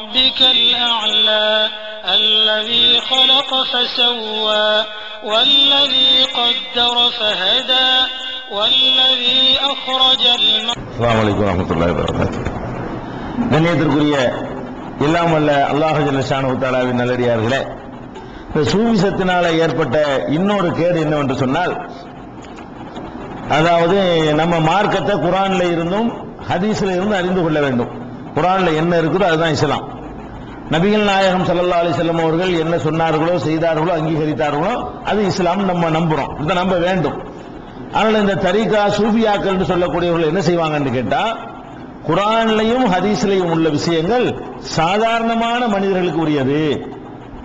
ربك الأعلى الذي خلق فسوى والذي قدر فهدى والذي أخرج المرء அஸ்ஸலாமு அலைக்கும் வரமத்துல்லாஹி வரகாத்து கண்ணியத்திற்குரிய எல்லாம் வல்ல அல்லாஹ் ஜல்லஷானு தாலாவின் நல்லடியார்களே இந்த சூவிசத்தினால ஏற்பட்ட இன்னொரு கேடு என்னவென்று சொன்னால் அதாவது நம்ம மார்க்கத்தை குரான்ல இருந்தும் ஹதீஸ்ல இருந்தும் அறிந்து கொள்ள வேண்டும் குரான்ல என்ன இருக்குதோ அதுதான் இஸ்லாம். நபிகள் நாயகம் சல்லா அலி செல்லம் அவர்கள் என்ன சொன்னார்களோ செய்தார்களோ அங்கீகரித்தார்களோ அது இஸ்லாம் நம்ம நம்புறோம். இதை நம்ப வேண்டும். ஆனால் இந்த தரிகா சூஃபியாக்கள் சொல்லக்கூடியவர்கள் என்ன செய்வாங்கன்னு கேட்டா குரான்லையும் ஹதீஸ்லையும் உள்ள விஷயங்கள் சாதாரணமான மனிதர்களுக்கு உரியது.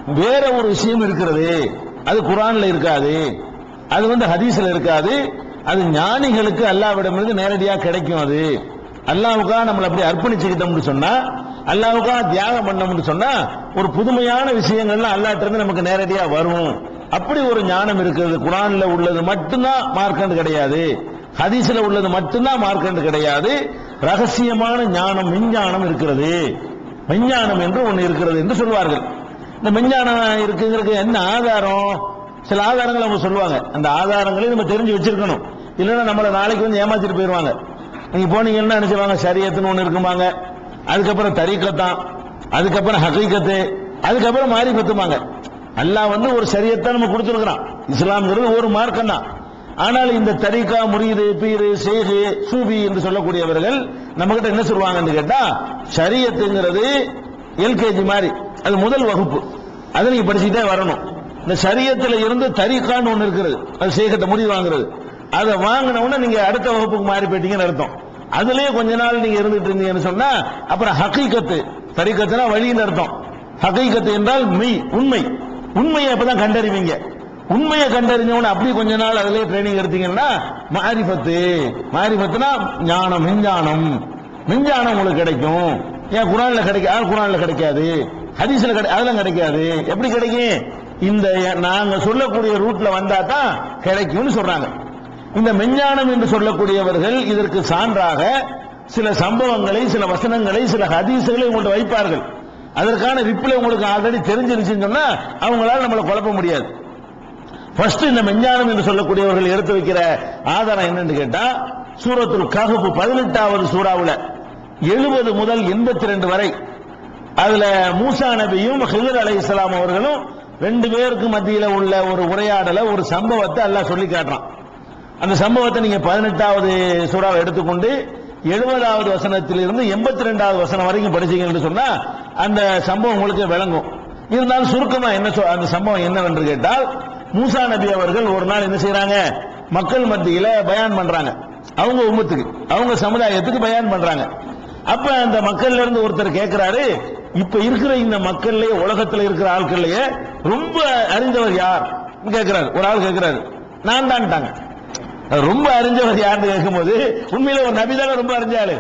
வேற ஒரு விஷயம் இருக்கிறது. அது குரான்ல இருக்காது. அது வந்து ஹதீஸ்ல இருக்காது. அது ஞானிகளுக்கு அல்லாவிடமிருந்து நேரடியாக கிடைக்கும் அது. அல்லாவுக்கா நம்மளை அப்படி அர்ப்பணிச்சுக்கிட்டோம்னு சொன்னா அல்லாவுக்கா தியாகம் பண்ணோம்னு சொன்னா ஒரு புதுமையான விஷயங்கள்லாம் அல்லாட்ட இருந்து நமக்கு நேரடியா வரும். அப்படி ஒரு ஞானம் இருக்கிறது. குரான்ல உள்ளது மட்டும்தான் மார்க்கண்டு கிடையாது. ஹதீஸ்ல உள்ளது மட்டும்தான் மார்க்கண்டு கிடையாது. ரகசியமான ஞானம் விஞ்ஞானம் இருக்கிறது. விஞ்ஞானம் என்று ஒன்று இருக்கிறது என்று சொல்வார்கள். இந்த விஞ்ஞானம் இருக்குங்கிறதுக்கு என்ன ஆதாரம்? சில ஆதாரங்களை அவங்க சொல்லுவாங்க. அந்த ஆதாரங்களையும் நம்ம தெரிஞ்சு வச்சிருக்கணும். இல்லைன்னா நம்மளை நாளைக்கு வந்து ஏமாத்திட்டு போயிடுவாங்க நீங்க போனீங்கன்னா நினைச்சுவாங்க சரியத்துன்னு ஒன்று இருக்குமாங்க அதுக்கப்புறம் தரிக்கத்தான் அதுக்கப்புறம் ஹகீக்கத்து அதுக்கப்புறம் மாறி பத்துமாங்க அல்லாஹ் வந்து ஒரு சரியத்தை நம்ம கொடுத்துருக்கிறான். இஸ்லாம்ங்கிறது ஒரு மார்க்கம் தான் ஆனால் இந்த தரிகா முரீது பீரு சேகு சூபி என்று சொல்லக்கூடியவர்கள் நம்ம கிட்ட என்ன சொல்லுவாங்கன்னு கேட்டா சரியத்துங்கிறது எல்கேஜி மாதிரி அது முதல் வகுப்பு. அதை நீங்க படிச்சுட்டே வரணும். இந்த சரியத்துல இருந்து தரிகான்னு ஒண்ணு இருக்கிறது. அது சேகத்தை முடிவு வாங்குறது. அதை வாங்கின உடனே நீங்க அடுத்த வகுப்புக்கு மாறி போயிட்டீங்கன்னு அர்த்தம். அதுலயே கொஞ்ச நாள் நீங்க இருந்துட்டு இருந்தீங்கன்னு சொன்னா அப்புறம் ஹக்கீக்கத்து தரிக்கத்துனா வழியின் அர்த்தம். ஹக்கீக்கத்து என்றால் மெய் உண்மை. உண்மையை அப்பதான் கண்டறிவீங்க. உண்மையை கண்டறிஞ்சவன அப்படி கொஞ்ச நாள் அதிலே ட்ரைனிங் எடுத்தீங்கன்னா மாரிபத்து மாரிபத்துனா ஞானம் விஞ்ஞானம் விஞ்ஞானம் உங்களுக்கு கிடைக்கும். ஏன் குரான்ல கிடைக்க குரான்ல கிடைக்காது. ஹதீஸ்ல கிடை அதெல்லாம் கிடைக்காது. எப்படி கிடைக்கும்? இந்த நாங்க சொல்லக்கூடிய ரூட்ல வந்தா தான் கிடைக்கும்னு சொல்றாங்க. இந்த மெஞ்ஞானம் என்று சொல்லக்கூடியவர்கள் இதற்கு சான்றாக சில சம்பவங்களை சில வசனங்களை சில ஹதீசுகளை உங்கள்ட்ட வைப்பார்கள். அதற்கான ரிப்ளை உங்களுக்கு ஆல்ரெடி தெரிஞ்சிருச்சுன்னு சொன்னா அவங்களால நம்மளை குழப்ப முடியாது. ஃபர்ஸ்ட் இந்த மெஞ்ஞானம் என்று சொல்லக்கூடியவர்கள் எடுத்து வைக்கிற ஆதாரம் என்னன்னு கேட்டா சூரத்துல் கஹப்பு பதினெட்டாவது சூறாவில் எழுபது முதல் எண்பத்தி ரெண்டு வரை அதுல மூசா நபியும் ஹிதர் அலை இஸ்லாம் அவர்களும் ரெண்டு பேருக்கு மத்தியில் உள்ள ஒரு உரையாடல ஒரு சம்பவத்தை எல்லாம் சொல்லி காட்டுறான். அந்த சம்பவத்தை நீங்க பதினெட்டாவது சூறாவை எடுத்துக்கொண்டு எழுபதாவது வசனத்திலிருந்து எண்பத்தி ரெண்டாவது வசனம் வரைக்கும் படிச்சீங்கன்னு சொன்னா அந்த சம்பவம் உங்களுக்கு விளங்கும். இருந்தாலும் சுருக்கமா என்ன அந்த சம்பவம் என்னவென்று கேட்டால் மூசா நபி அவர்கள் ஒரு நாள் என்ன செய்யறாங்க மக்கள் மத்தியில பயான் பண்றாங்க. அவங்க உமத்துக்கு அவங்க சமுதாயத்துக்கு பயான் பண்றாங்க. அப்ப அந்த மக்கள்ல இருந்து ஒருத்தர் கேட்கிறாரு இப்ப இருக்கிற இந்த மக்கள்லயே உலகத்துல இருக்கிற ஆட்கள்லயே ரொம்ப அறிந்தவர் யார்? கேட்கிறாரு ஒரு ஆள் கேட்கிறாரு நான் தான்ட்டாங்க. ரொம்ப அறிஞ்சவர் யாருன்னு கேட்கும்போது உண்மையில ஒரு நபிதான ரொம்ப அறிஞ்சாலு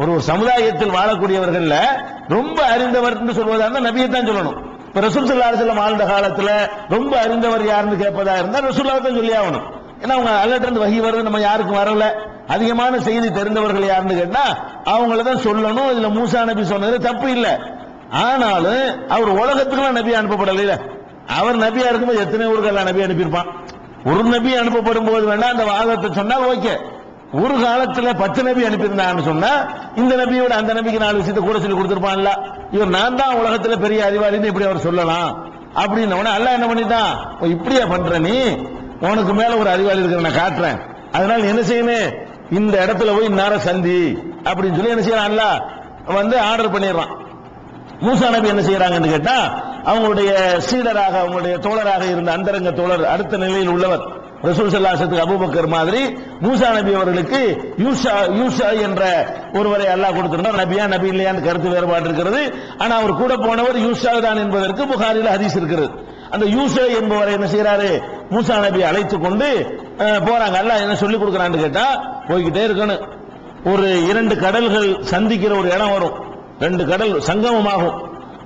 ஒரு ஒரு சமுதாயத்தில் வாழக்கூடியவர்கள்ல ரொம்ப அறிந்தவர் சொல்வதா இருந்தா நபியை தான் சொல்லணும். இப்ப ரசூல் ஸல்லல்லாஹு அலைஹி வஸல்லம் காலத்துல ரொம்ப அறிந்தவர் யாருன்னு கேட்பதா இருந்தா ரசூல்லாவை தான் சொல்லி ஆகணும். ஏன்னா அவங்க அல்லட்ட இருந்து வகி வருது நம்ம யாருக்கும் வரல. அதிகமான செய்தி தெரிந்தவர்கள் யாருன்னு கேட்டா அவங்கள தான் சொல்லணும். இதுல மூசா நபி சொன்னது தப்பு இல்லை. ஆனாலும் அவர் உலகத்துக்குலாம் நபி அனுப்பப்படல அவர் நபியா இருக்கும்போது எத்தனை ஊருக்கெல்லாம் நபி அனுப்பியிருப்பான்? ஒரு நபி அனுப்பப்படும் போது வேணா அந்த வாதத்தை சொன்னா ஓகே. ஒரு காலத்துல பத்து நபி அனுப்பியிருந்தான்னு சொன்னா இந்த நபியோட அந்த நபிக்கு நாலு விஷயத்தை கூட சொல்லி கொடுத்துருப்பான்ல. இவர் நான் தான் உலகத்துல பெரிய அறிவாளின்னு இப்படி அவர் சொல்லலாம். அப்படின்னு அல்ல என்ன பண்ணிட்டான்? இப்படியா பண்ற நீ? உனக்கு மேல ஒரு அறிவாளி இருக்கிற நான் காட்டுறேன். அதனால என்ன செய்யணும் இந்த இடத்துல போய் இந்நேரம் சந்தி. அப்படின்னு சொல்லி என்ன செய்யறான்ல? வந்து ஆர்டர் பண்ணிடுறான். மூசா நபி என்ன செய்யறாங்கன்னு கேட்டா அவங்களுடைய சீடராக அவங்களுடைய தோழராக இருந்த அந்தரங்க தோழர் அடுத்த நிலையில் உள்ளவர் ரசூல் சல்லாசத்துக்கு அபூபக்கர் மாதிரி மூசா நபி அவர்களுக்கு யூஷா யூஷா என்ற ஒருவரை அல்லாஹ் கொடுத்திருந்தார். நபியா நபி இல்லையான்னு கருத்து வேறுபாடு இருக்கிறது. ஆனா அவர் கூட போனவர் யூஷா தான் என்பதற்கு புகாரில் ஹதீஸ் இருக்கிறது. அந்த யூஷா என்பவரை என்ன செய்யறாரு மூசா நபி அழைத்து கொண்டு போறாங்க. அல்லாஹ் என்ன சொல்லி கொடுக்குறான்னு கேட்டா போய்கிட்டே இருக்கணும். ஒரு இரண்டு கடல்கள் சந்திக்கிற ஒரு இடம் வரும். ரெண்டு கடல் சங்கமமாகும்.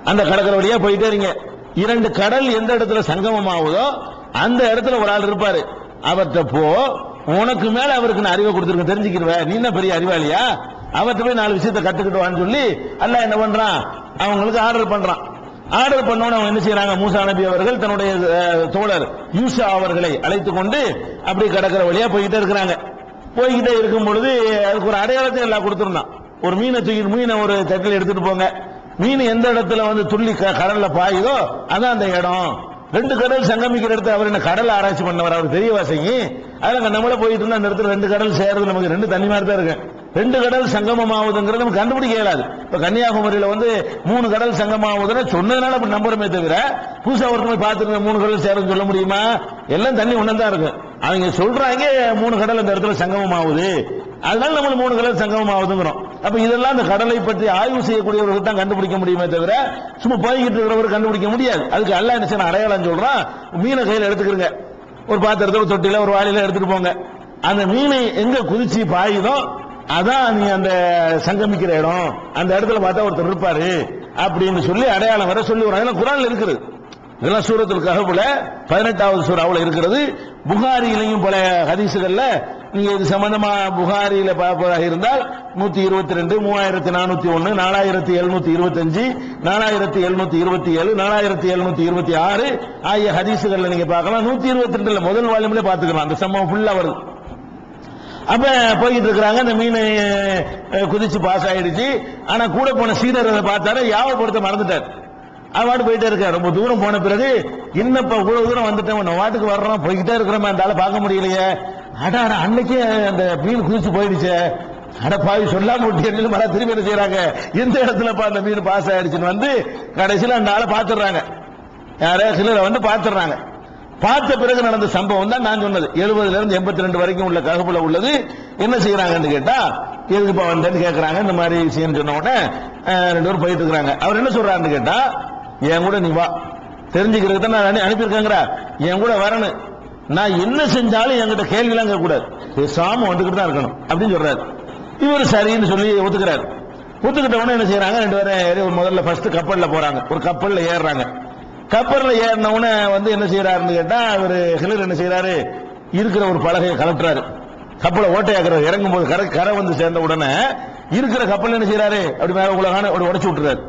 அந்த கடற்கரை வழியா போயிட்டே இருங்க. இரண்டு கடல் எந்த இடத்துல சங்கமமாகுதோ அந்த இடத்துல ஒரு ஆள் இருப்பாரு. அவர்கிட்ட போ. உனக்கு மேல அவருக்கு நான் அறிவை கொடுத்துருக்கேன். தெரிஞ்சுக்கிறவ நீ என்ன பெரிய அறிவாளியா? அவர்கிட்ட போய் நாலு விஷயத்த கத்துக்கிட்டுவான்னு சொல்லி அல்ல என்ன பண்றான்? அவங்களுக்கு ஆர்டர் பண்றான். ஆர்டர் பண்ணோன்னு அவங்க என்ன செய்யறாங்க மூசா நபி அவர்கள் தன்னுடைய தோழர் யூசா அவர்களை அழைத்து கொண்டு அப்படி கடற்கரை வழியா போய்கிட்டே இருக்கிறாங்க. போய்கிட்டே இருக்கும் பொழுது அதுக்கு ஒரு அடையாளத்தை எல்லாம் கொடுத்துருந்தான். ஒரு மீனை தூக்கி மீனை ஒரு தட்டில் எடுத்துட்டு போங்க. மீன் எந்த இடத்துல வந்து துள்ளி க- கடல்ல பாயுதோ அதான் அந்த இடம். ரெண்டு கடல் சங்கமிக்கிற இடத்துல அவர் என்ன கடல் ஆராய்ச்சி பண்ணவர் அவர் தெரிய வாசிங்க. அதுல நம்மள போயிட்டு இருந்தா அந்த இடத்துல ரெண்டு கடல் சேர்றது நமக்கு ரெண்டு தண்ணி மாதிரி தான் இருக்கு. ரெண்டு கடல் சங்கமம் ஆகுதுங்கிறது நமக்கு கண்டுபிடிக்க இயலாது. இப்ப கன்னியாகுமரியில வந்து மூணு கடல் சங்கமம் ஆகுதுன்னு சொன்னதுனால அப்படி நம்புறமே தவிர புதுசா ஒருத்தர் போய் பார்த்துருந்த மூணு கடல் சேருன்னு சொல்ல முடியுமா? எல்லாம் தண்ணி ஒன்று தான் இருக்கு. அவங்க சொல்றாங்க மூணு கடல் அந்த இடத்துல சங்கமம் ஆகுது அதனால நம்ம மூணு கடல் சங்கமம் ஆகுதுங்கிறோம். அப்ப இதெல்லாம் அந்த கடலை பற்றி ஆய்வு செய்யக்கூடியவர்கள் தான் கண்டுபிடிக்க முடியுமே தவிர சும்மா போய்கிட்டு இருக்கிறவர் கண்டுபிடிக்க முடியாது. அதுக்கு அல்ல என்ன செய்யணும் அடையாளம் சொல்றான். மீனை கையில் எடுத்துக்கிறங்க ஒரு பாத்திரத்துல ஒரு தொட்டில ஒரு வாளியில எடுத்துட்டு போங்க. அந்த மீனை எங்க குதிச்சு பாயுதோ அதான் நீ அந்த சங்கமிக்கிற இடம். அந்த இடத்துல பார்த்தா ஒருத்தர் இருப்பாரு அப்படின்னு சொல்லி அடையாளம் வர சொல்லி வராங்க குரான் இருக்குது. இதெல்லாம் சூரத்தில் கஹபுல பதினெட்டாவது சூறாவில் இருக்கிறது. புகாரியிலையும் பல ஹதீசுகள்ல நீங்க இது சம்பந்தமா புகாரியில பார்ப்பதாக இருந்தால் நூத்தி இருபத்தி ரெண்டு மூவாயிரத்தி நானூத்தி ஒன்னு நாலாயிரத்தி எழுநூத்தி இருபத்தஞ்சு நாலாயிரத்தி எழுநூத்தி இருபத்தி ஏழு நாலாயிரத்தி எழுநூத்தி இருபத்தி ஆறு ஆகிய ஹதீசுகள்ல நீங்க பார்க்கலாம். நூத்தி இருபத்தி ரெண்டுல முதல் வால்யூம்ல பாத்துக்கலாம் அந்த சம்பவம் ஃபுல்லா வருது. அப்ப போயிட்டு இருக்கிறாங்க. அந்த மீன் குதிச்சு பாஸ் ஆயிடுச்சு. ஆனா கூட போன சீடர் அதை பார்த்தாரு. யாவப்படுத்த மறந்துட்டார். அவாடு போயிட்டே இருக்காரு. ரொம்ப தூரம் போன பிறகு இன்னப்ப இவ்வளவு தூரம் வந்துட்டேன். உன்னை வாட்டுக்கு வர்றோம் போய்கிட்டே இருக்கிறோமே. அந்த ஆளை பார்க்க முடியலையே. அடா அட அன்னைக்கே அந்த மீன் குளிச்சு போயிடுச்சே. அட பாவி சொல்லாம விட்டு மழை திரும்பி என்ன செய்யறாங்க எந்த இடத்துலப்பா அந்த மீன் பாஸ் ஆயிடுச்சுன்னு வந்து கடைசியில் அந்த ஆளை பார்த்துடுறாங்க. யாரே சிலரை வந்து பார்த்துடுறாங்க. பார்த்த பிறகு நடந்த சம்பவம் தான் நான் சொன்னது. எழுபதுல இருந்து எண்பத்தி ரெண்டு வரைக்கும் உள்ள தகவல உள்ளது. என்ன செய்யறாங்கன்னு கேட்டா எதுக்குப்பா வந்தேன்னு கேட்கறாங்க இந்த மாதிரி விஷயம் சொன்ன உடனே ரெண்டு பேரும் போயிட்டு இருக்கிறாங்க. அவர் என்ன சொல்றாருன்னு கேட்டா என் கூட நீ வா. தெரிஞ்சுக்கிறதுக்கு தான் நான் அனு- அனுப்பியிருக்கேங்கிறா. என் கூட வரணும். நான் என்ன செஞ்சாலும் என்கிட்ட கேள்விலாம் கேட்க கூடாது பேசாம வந்துகிட்டு தான் இருக்கணும் அப்படின்னு சொல்றாரு. இவர் சரின்னு சொல்லி ஒத்துக்கிறாரு. ஒத்துக்கிட்ட உடனே என்ன செய்யறாங்க ரெண்டு பேரும் ஏறி ஒரு முதல்ல ஃபர்ஸ்ட் கப்பல்ல போறாங்க. ஒரு கப்பல்ல ஏறுறாங்க. கப்பல்ல ஏறினவுடனே வந்து என்ன செய்யறாருன்னு கேட்டா அவர் ஹிலர் என்ன செய்யறாரு இருக்கிற ஒரு பலகையை கலட்டுறாரு. கப்பலை ஓட்டையாக்குறாரு. இறங்கும் போது கரை கரை வந்து சேர்ந்த உடனே இருக்கிற கப்பல் என்ன செய்யறாரு அப்படி மேல உலகான அப்படி உடைச்சு விட்டுறாரு.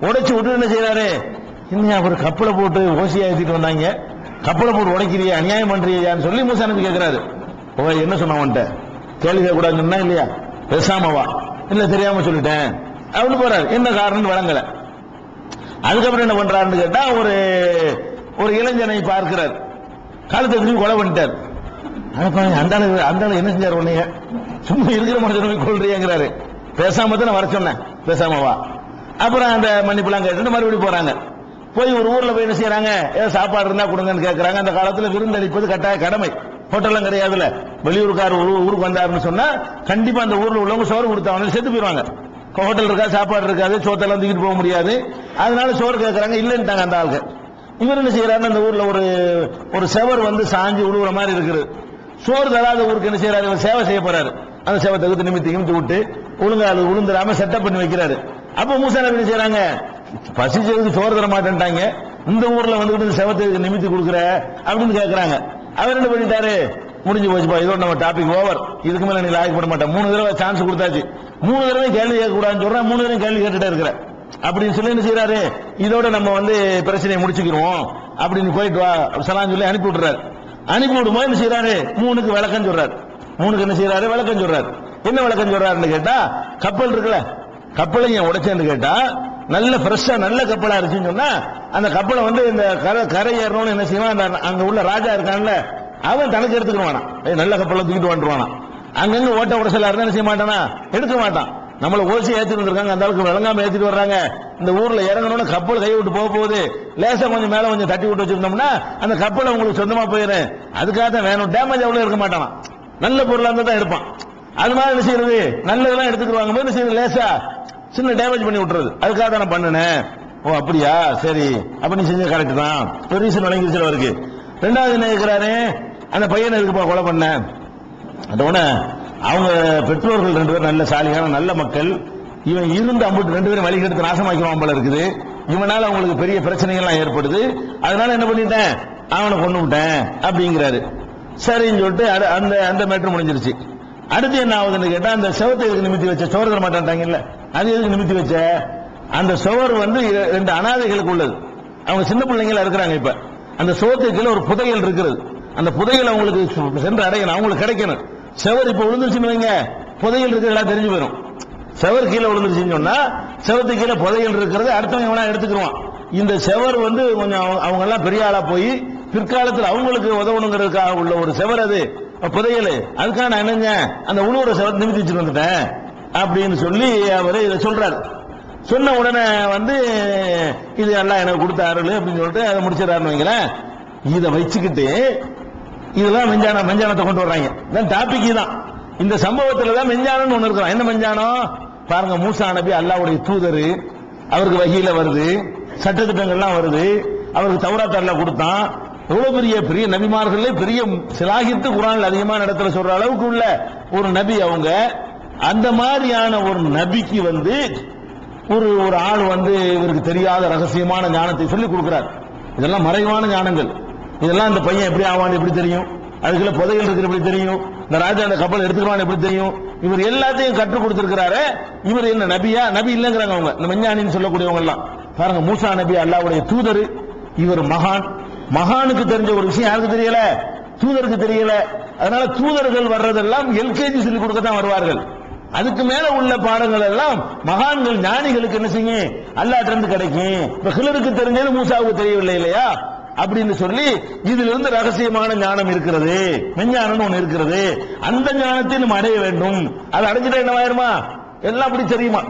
உடைச்சு விட்டு என்ன செய்யறாரு இன்னும் அவர் கப்பலை போட்டு ஓசியா ஏற்றிட்டு வந்தாங்க. கப்பலை போட்டு உடைக்கிறிய அநியாயம் பண்றியான்னு சொல்லி மூசா நபி கேட்கிறாரு ஓ என்ன சொன்ன உன்ட்ட கேள்வி கேட்கக்கூடாதுன்னு இல்லையா? பேசாமவா இல்ல தெரியாம சொல்லிட்டேன். அப்படின்னு போறாரு. என்ன காரணம்னு வழங்கல அதுக்கப்புறம் என்ன பண்றாருன்னு கேட்டா ஒரு ஒரு இளைஞனை பார்க்கிறார். காலத்தை திரும்பி கொலை பண்ணிட்டார். அந்த அளவு அந்த என்ன செஞ்சார் உன்னைய? சும்மா இருக்கிற மனுஷன் போய் கொள்றியங்கிறாரு பேசாம தான் நான் வர சொன்னேன். பேசாம வா. அப்புறம் அந்த மன்னிப்புலாம் கேட்டு மறுபடியும் போறாங்க. போய் ஒரு ஊர்ல போய் என்ன செய்யறாங்க ஏதோ சாப்பாடு இருந்தா கொடுங்கன்னு கேட்கறாங்க அந்த காலத்துல விருந்தளிப்பது கட்டாய கடமை. ஹோட்டல்லாம் கிடையாதுல வெளியூருக்கார் ஒரு ஊருக்கு வந்தாருன்னு சொன்னா கண்டிப்பா அந்த ஊர்ல உள்ளவங்க சோறு கொடுத்தாங்க செத்து போயிருவாங்க. ஹோட்டல் இருக்கா சாப்பாடு இருக்காது சோத்தெல்லாம் தூக்கிட்டு போக முடியாது. அதனால சோறு கேட்கறாங்க இல்லைன்ட்டாங்க அந்த ஆளுக்கு இவர் என்ன செய்யறாரு அந்த ஊர்ல ஒரு ஒரு செவர் வந்து சாஞ்சி உழுவுற மாதிரி இருக்குது. சோறு தராத ஊருக்கு என்ன செய்யறாரு இவர் சேவை செய்ய போறாரு. அந்த சேவை தகுத்து நிமித்தி நிமித்தி விட்டு ஒழுங்கா அது உளுந்துடாம செட்டப் பண்ணி வைக்கிறாரு. அப்ப மூசா என்ன செய்யறாங்க பசி செய்து சோறு தர மாட்டேன்ட்டாங்க. இந்த ஊர்ல வந்துகிட்டு செவத்துக்கு நிமித்தி கொடுக்குற அப்படின்னு கேக்குறாங்க. அவர் என்ன பண்ணிட்டாரு? முடிஞ்சு போச்சுப்பா இதோட நம்ம டாபிக் ஓவர் இதுக்கு மேல நீ லாயக்கப்பட மாட்டேன் மூணு தடவை சான்ஸ் கொடுத்தாச்சு. மூணு தடவை கேள்வி கேட்க கூடாதுன்னு சொல்றேன். மூணு தடவை கேள்வி கேட்டுட்டே இருக்கிற. அப்படின்னு சொல்லி என்ன செய்யறாரு இதோட நம்ம வந்து பிரச்சனையை முடிச்சுக்கிருவோம். அப்படின்னு போயிட்டு வா சலான்னு சொல்லி அனுப்பி விட்டுறாரு. அனுப்பி விடும்போது என்ன செய்யறாரு மூணுக்கு விளக்கம் சொல்றாரு. மூணுக்கு என்ன செய்யறாரு விளக்கம் சொல்றாரு. என்ன விளக்கம் சொல்றாருன்னு கேட்டா கப்பல் இருக்குல்ல. கப்பலை ஏன் உடைச்சேன்னு கேட்டா நல்ல ஃப்ரெஷ்ஷாக நல்ல கப்பலாக இருந்துச்சுன்னு சொன்னால் அந்த கப்பலை வந்து இந்த கரை கரை ஏறணும்னு என்ன செய்வான்? அந்த அங்கே உள்ள ராஜா இருக்கான்ல அவன் தனக்கு எடுத்துக்குவானா நல்ல கப்பலை தூக்கிட்டு வந்துடுவானா அங்கங்கே ஓட்ட உடசலா இருந்தா என்ன செய்ய மாட்டானா? எடுக்க மாட்டான். நம்மளை ஓசி ஏற்றிட்டு வந்திருக்காங்க அந்த அளவுக்கு விளங்காம ஏற்றிட்டு வர்றாங்க. இந்த ஊரில் இறங்கணும்னு கப்பல் கை விட்டு போக போகுது. லேசாக கொஞ்சம் மேலே கொஞ்சம் தட்டி விட்டு வச்சிருந்தோம்னா அந்த கப்பலை உங்களுக்கு சொந்தமாக போயிடும். அதுக்காக தான் வேணும். டேமேஜ் அவ்வளோ இருக்க மாட்டானா நல்ல பொருளாக இருந்தால் தான் எடுப்பான். அது மாதிரி என்ன செய்யறது? நல்லதெல்லாம் எடுத்துக்கிடுவாங்க என்ன செய்யறது? லேசா சின்ன டேமேஜ் பண்ணி விட்டுறது. அதுக்காக தான் நான் பண்ணினேன். ஓ அப்படியா? சரி. அப்ப நீ செஞ்ச கரெக்ட் தான். ஒரு ரீசன் வழங்கிருச்சு அவருக்கு ரெண்டாவது என்ன இருக்கிறாரு அந்த பையனை இருக்குப்பா கொலை பண்ண? அதோட அவங்க பெற்றோர்கள் ரெண்டு பேரும் நல்ல சாலியான நல்ல மக்கள். இவன் இருந்து அம்புட்டு ரெண்டு பேரும் வழிகெடுத்து நாசமாக்கிடுவான் போல இருக்குது. இவனால அவங்களுக்கு பெரிய பிரச்சனைகள்லாம் ஏற்படுது. அதனால என்ன பண்ணிட்டேன்? அவனை கொண்டு விட்டேன் அப்படிங்கிறாரு. சரின்னு சொல்லிட்டு அந்த அந்த மேட்ரு முடிஞ்சிருச்சு. அடுத்து என்ன ஆகுதுன்னு கேட்டா அந்த செவத்தை எதுக்கு நிமித்தி வச்ச? சோறு தர மாட்டான்ட்டாங்கல்ல. அது எதுக்கு நிமித்தி வச்ச? அந்த சுவர் வந்து ரெண்டு அனாதைகளுக்கு உள்ளது. அவங்க சின்ன பிள்ளைங்களா இருக்கிறாங்க இப்ப. அந்த சோத்துக்குள்ள கீழே ஒரு புதையல் இருக்கிறது. அந்த புதையல் அவங்களுக்கு சென்று அடையணும். அவங்களுக்கு கிடைக்கணும். செவர் இப்ப விழுந்துருச்சுன்னு வைங்க. புதையல் இருக்கிறதா தெரிஞ்சு போயிடும் செவர் கீழே விழுந்துருச்சுன்னு சொன்னா செவத்து கீழே புதையல் இருக்கிறது அடுத்தவங்க வேணா எடுத்துக்கிடுவான் இந்த செவர் வந்து கொஞ்சம் அவங்க- அவங்க எல்லாம் பெரிய ஆளா போய் பிற்காலத்தில் அவங்களுக்கு உதவணுங்கிறதுக்காக உள்ள ஒரு செவர் அது. புதையல். அதுக்காக நான் என்னங்க அந்த உழுவுற செவர் நிமித்தி வச்சுட்டு வந்துட்டேன் அப்படின்னு சொல்லி அவர் இதை சொல்றாரு. சொன்ன உடனே வந்து இது எல்லாம் எனக்கு கொடுத்த அருள் அப்படின்னு சொல்லிட்டு அதை முடிச்சிடறாருன்னு வைங்களேன். இதை வச்சுக்கிட்டு இதெல்லாம் மெஞ்சான மெஞ்சானத்தை கொண்டு வர்றாங்க. இதான் டாபிக் தான் இந்த சம்பவத்தில் தான் மெஞ்சானம்னு ஒன்று இருக்கிறோம். என்ன மெஞ்சானம்? பாருங்க மூசா நபி அல்லாவுடைய தூதர் அவருக்கு வகையில் வருது. சட்டத்திட்டங்கள்லாம் வருது. அவருக்கு தௌராத்தர்ல கொடுத்தான். எவ்வளவு பெரிய பெரிய நபிமார்களே பெரிய சிலாகித்து குரான் அதிகமான இடத்துல சொல்ற அளவுக்கு உள்ள ஒரு நபி அவங்க அந்த மாதிரியான ஒரு நபிக்கு வந்து ஒரு ஒரு ஆள் வந்து இவருக்கு தெரியாத ரகசியமான ஞானத்தை சொல்லி கொடுக்கிறார். இதெல்லாம் மறைவான ஞானங்கள். இதெல்லாம் இந்த பையன் எப்படி ஆவான்னு எப்படி தெரியும்? அதுக்குள்ள புதையல் இருக்கிற எப்படி தெரியும்? இந்த ராஜா அந்த கப்பல் எடுத்துக்குவான்னு எப்படி தெரியும்? இவர் எல்லாத்தையும் கற்றுக் கொடுத்திருக்கிறாரு. இவர் என்ன நபியா? நபி இல்லைங்கிறாங்க அவங்க. இந்த மெஞ்ஞானின்னு சொல்லக்கூடியவங்க எல்லாம் பாருங்க மூசா நபி அல்லாவுடைய தூதர். இவர் மகான். மகானுக்கு தெரிஞ்ச ஒரு விஷயம் யாருக்கு தெரியல? தூதருக்கு தெரியல. அதனால தூதர்கள் வர்றதெல்லாம் எல்கேஜி சொல்லி கொடுக்க தான் வருவார்கள். அதுக்கு மேல உள்ள பாடங்கள் எல்லாம் மகான்கள் ஞானிகளுக்கு என்ன செய்யும்? அல்லாட்ட இருந்து கிடைக்கும். இப்ப ஹிலருக்கு தெரிஞ்சது மூசாவுக்கு தெரியவில்லை இல்லையா? அப்படின்னு சொல்லி இதுல இருந்து ரகசியமான ஞானம் இருக்கிறது. மெஞ்ஞானம் ஒண்ணு இருக்கிறது. அந்த ஞானத்தை நம்ம அடைய வேண்டும். அதை அடைஞ்சிட்டா என்னவாயிருமா எல்லாம் அப்படி தெரியுமா?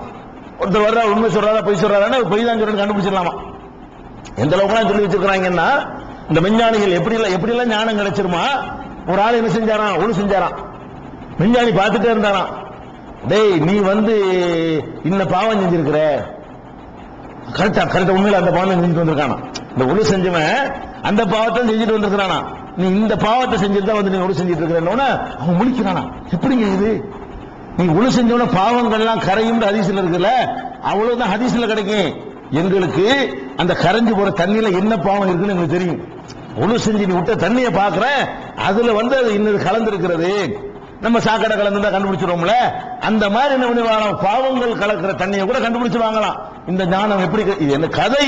ஒருத்தர் வர்றா உண்மை சொல்றாரா பொய் சொல்றாரா பொய் தான் சொல்றேன் கண்டுபிடிச்சிடலாமா? எந்த அளவுக்குலாம் சொல்லி வச்சிருக்கிறாங்கன்னா இந்த மெஞ்ஞானிகள் எப்படி எப்படி எல்லாம் ஞானம் கிடைச்சிருமா? ஒரு ஆள் என்ன செஞ்சாராம்? ஒழு செஞ்சாராம். மெஞ்ஞானி பார்த்துட்டே இருந்தாராம். டேய் நீ வந்து இன்ன பாவம் செஞ்சிருக்கிற. கரெக்டா கரெக்டா உண்மையில அந்த பாவம் செஞ்சுட்டு வந்திருக்கானா இந்த ஒழு செஞ்சவன் அந்த பாவத்தை செஞ்சுட்டு வந்திருக்கிறானா நீ இந்த பாவத்தை செஞ்சுட்டு தான் வந்து நீ ஒழு செஞ்சுட்டு இருக்கிறன்னு அவன் முழிக்கிறானா எப்படிங்க இது? நீ ஒழு செஞ்சவன பாவங்கள்லாம் கரையும் ஹதீஸ்ல இருக்குல்ல? அவ்வளவுதான் ஹதீஸ்ல கிடைக்கும். எங்களுக்கு அந்த கரைஞ்சு போற தண்ணியில என்ன பாவம் இருக்குன்னு எங்களுக்கு தெரியும். ஒழு செஞ்சு நீ விட்ட தண்ணியை பாக்குறேன் அதுல வந்து அது இன்னது கலந்திருக்கிறது. நம்ம சாக்கடை கலந்து கண்டுபிடிச்சிருவோம்ல? அந்த மாதிரி என்ன பண்ணுவாங்க பாவங்கள் கலக்கிற தண்ணியை கூட கண்டுபிடிச்சு வாங்கலாம். இந்த ஞானம் எப்படி இது என்ன கதை